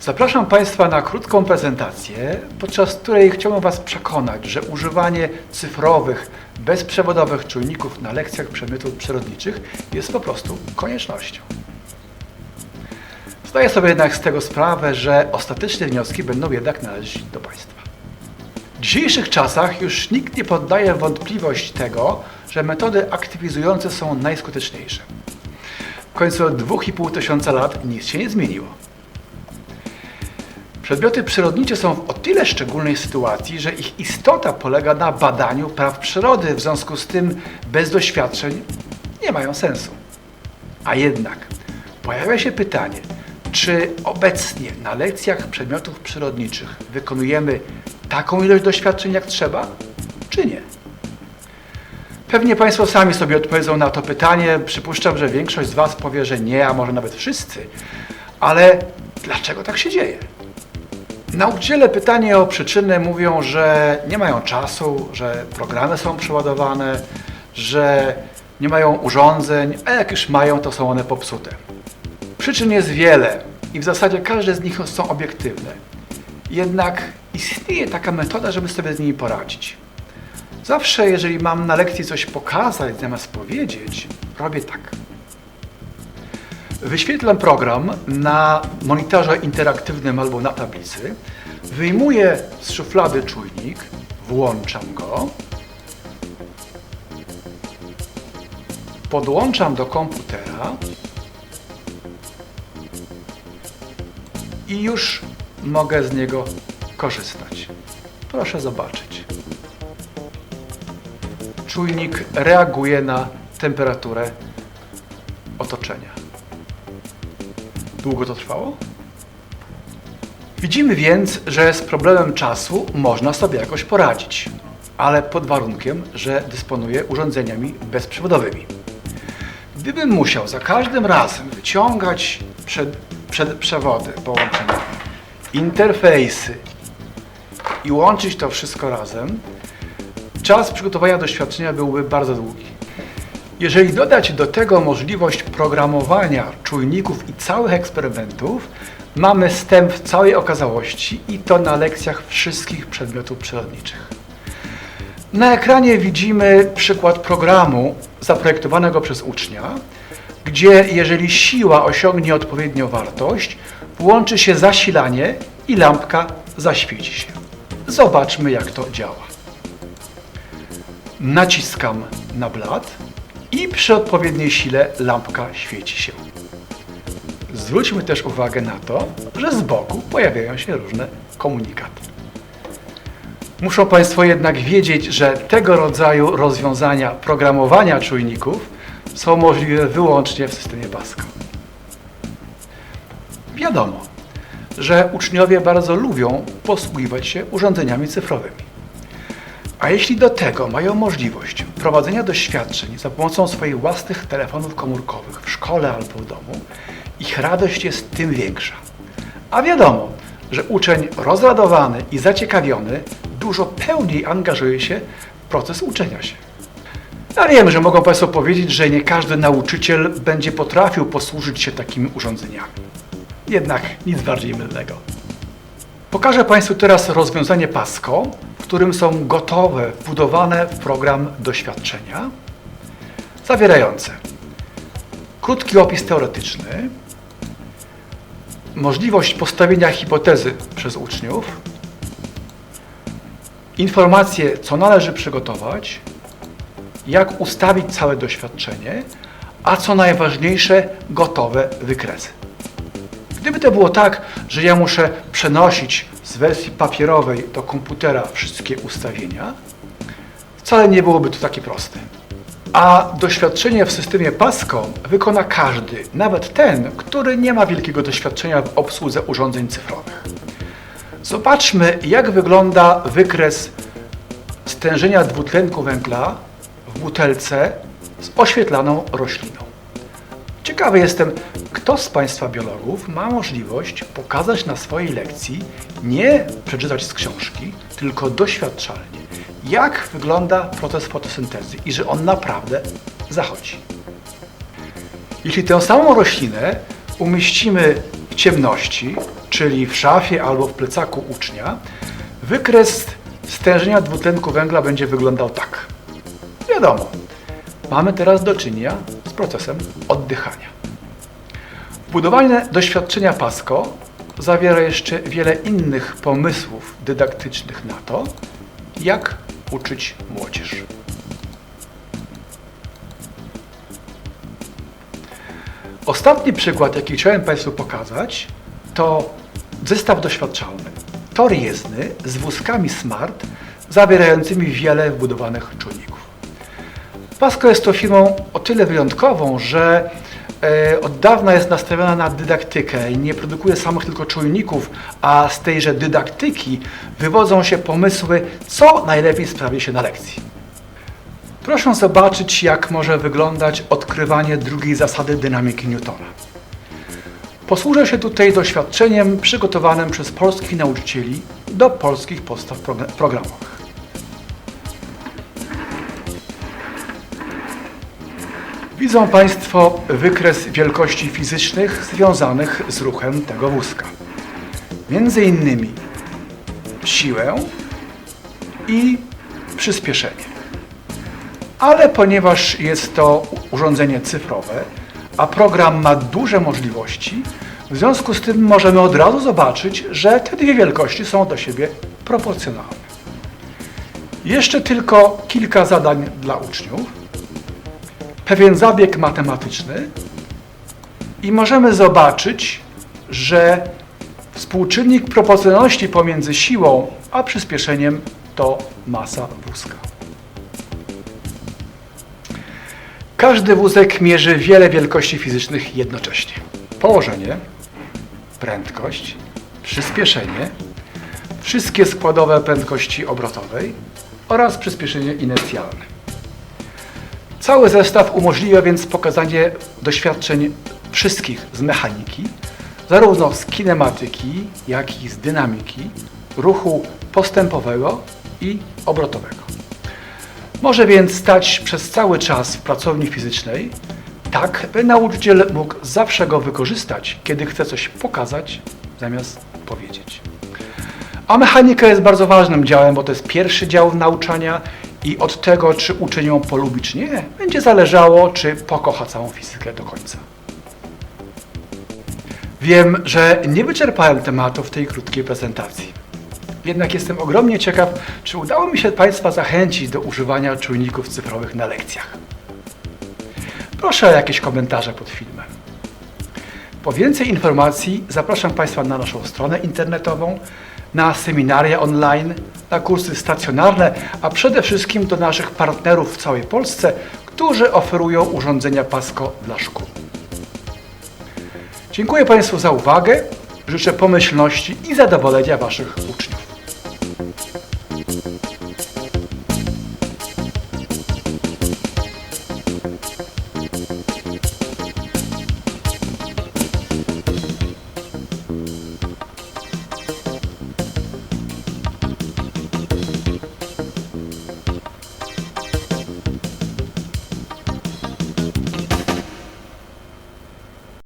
Zapraszam Państwa na krótką prezentację, podczas której chciałbym Was przekonać, że używanie cyfrowych, bezprzewodowych czujników na lekcjach przedmiotów przyrodniczych jest po prostu koniecznością. Zdaję sobie jednak z tego sprawę, że ostateczne wnioski będą jednak należeć do Państwa. W dzisiejszych czasach już nikt nie poddaje wątpliwość tego, że metody aktywizujące są najskuteczniejsze. W końcu od 2,5 tysiąca lat nic się nie zmieniło. Przedmioty przyrodnicze są w o tyle szczególnej sytuacji, że ich istota polega na badaniu praw przyrody, w związku z tym bez doświadczeń nie mają sensu. A jednak pojawia się pytanie, czy obecnie na lekcjach przedmiotów przyrodniczych wykonujemy taką ilość doświadczeń jak trzeba, czy nie? Pewnie Państwo sami sobie odpowiedzą na to pytanie. Przypuszczam, że większość z Was powie, że nie, a może nawet wszyscy. Ale dlaczego tak się dzieje? Nauczyciele pytanie o przyczynę mówią, że nie mają czasu, że programy są przeładowane, że nie mają urządzeń, a jak już mają, to są one popsute. Przyczyn jest wiele i w zasadzie każde z nich są obiektywne. Jednak istnieje taka metoda, żeby sobie z nimi poradzić. Zawsze, jeżeli mam na lekcji coś pokazać zamiast powiedzieć, robię tak. Wyświetlam program na monitorze interaktywnym albo na tablicy, wyjmuję z szuflady czujnik, włączam go, podłączam do komputera i już mogę z niego korzystać. Proszę zobaczyć. Czujnik reaguje na temperaturę otoczenia. Długo to trwało? Widzimy więc, że z problemem czasu można sobie jakoś poradzić, ale pod warunkiem, że dysponuję urządzeniami bezprzewodowymi. Gdybym musiał za każdym razem wyciągać przed, przed przewody, połączenia, interfejsy i łączyć to wszystko razem, czas przygotowania doświadczenia byłby bardzo długi. Jeżeli dodać do tego możliwość programowania czujników i całych eksperymentów, mamy wstęp w całej okazałości i to na lekcjach wszystkich przedmiotów przyrodniczych. Na ekranie widzimy przykład programu zaprojektowanego przez ucznia, gdzie jeżeli siła osiągnie odpowiednią wartość, włączy się zasilanie i lampka zaświeci się. Zobaczmy jak to działa. Naciskam na blat i przy odpowiedniej sile lampka świeci się. Zwróćmy też uwagę na to, że z boku pojawiają się różne komunikaty. Muszą Państwo jednak wiedzieć, że tego rodzaju rozwiązania programowania czujników są możliwe wyłącznie w systemie BASCO. Wiadomo, że uczniowie bardzo lubią posługiwać się urządzeniami cyfrowymi. A jeśli do tego mają możliwość prowadzenia doświadczeń za pomocą swoich własnych telefonów komórkowych w szkole albo w domu, ich radość jest tym większa. A wiadomo, że uczeń rozradowany i zaciekawiony dużo pełniej angażuje się w proces uczenia się. Ja wiem, że mogą Państwo powiedzieć, że nie każdy nauczyciel będzie potrafił posłużyć się takimi urządzeniami. Jednak nic bardziej mylnego. Pokażę Państwu teraz rozwiązanie PASCO, w którym są gotowe, wbudowane w program doświadczenia, zawierające krótki opis teoretyczny, możliwość postawienia hipotezy przez uczniów, informacje, co należy przygotować, jak ustawić całe doświadczenie, a co najważniejsze, gotowe wykresy. Gdyby to było tak, że ja muszę przenosić z wersji papierowej do komputera wszystkie ustawienia, wcale nie byłoby to takie proste. A doświadczenie w systemie PASCO wykona każdy, nawet ten, który nie ma wielkiego doświadczenia w obsłudze urządzeń cyfrowych. Zobaczmy, jak wygląda wykres stężenia dwutlenku węgla w butelce z oświetlaną rośliną. Ciekawy jestem, kto z Państwa biologów ma możliwość pokazać na swojej lekcji, nie przeczytać z książki, tylko doświadczalnie, jak wygląda proces fotosyntezy i że on naprawdę zachodzi. Jeśli tę samą roślinę umieścimy w ciemności, czyli w szafie albo w plecaku ucznia, wykres stężenia dwutlenku węgla będzie wyglądał tak. Wiadomo, mamy teraz do czynienia procesem oddychania. Budowanie doświadczenia PASCO zawiera jeszcze wiele innych pomysłów dydaktycznych na to, jak uczyć młodzież. Ostatni przykład, jaki chciałem Państwu pokazać, to zestaw doświadczalny. Tor jezdny z wózkami smart zawierającymi wiele wbudowanych czujników. Pasco jest to firmą o tyle wyjątkową, że e, od dawna jest nastawiona na dydaktykę i nie produkuje samych tylko czujników, a z tejże dydaktyki wywodzą się pomysły, co najlepiej sprawdzi się na lekcji. Proszę zobaczyć, jak może wyglądać odkrywanie drugiej zasady dynamiki Newtona. Posłużę się tutaj doświadczeniem przygotowanym przez polskich nauczycieli do polskich podstaw progr- programowych. Widzą Państwo wykres wielkości fizycznych związanych z ruchem tego wózka. Między innymi siłę i przyspieszenie. Ale ponieważ jest to urządzenie cyfrowe, a program ma duże możliwości, w związku z tym możemy od razu zobaczyć, że te dwie wielkości są do siebie proporcjonalne. Jeszcze tylko kilka zadań dla uczniów pewien zabieg matematyczny i możemy zobaczyć, że współczynnik proporcjonalności pomiędzy siłą a przyspieszeniem to masa wózka. Każdy wózek mierzy wiele wielkości fizycznych jednocześnie. Położenie, prędkość, przyspieszenie, wszystkie składowe prędkości obrotowej oraz przyspieszenie inercjalne. Cały zestaw umożliwia więc pokazanie doświadczeń wszystkich z mechaniki, zarówno z kinematyki, jak i z dynamiki, ruchu postępowego i obrotowego. Może więc stać przez cały czas w pracowni fizycznej, tak by nauczyciel mógł zawsze go wykorzystać, kiedy chce coś pokazać, zamiast powiedzieć. A mechanika jest bardzo ważnym działem, bo to jest pierwszy dział nauczania i od tego, czy uczeń ją polubi, czy nie, będzie zależało, czy pokocha całą fizykę do końca. Wiem, że nie wyczerpałem tematu w tej krótkiej prezentacji. Jednak jestem ogromnie ciekaw, czy udało mi się Państwa zachęcić do używania czujników cyfrowych na lekcjach. Proszę o jakieś komentarze pod filmem. Po więcej informacji zapraszam Państwa na naszą stronę internetową, na seminaria online, na kursy stacjonarne, a przede wszystkim do naszych partnerów w całej Polsce, którzy oferują urządzenia PASCO dla szkół. Dziękuję Państwu za uwagę, życzę pomyślności i zadowolenia Waszych uczniów.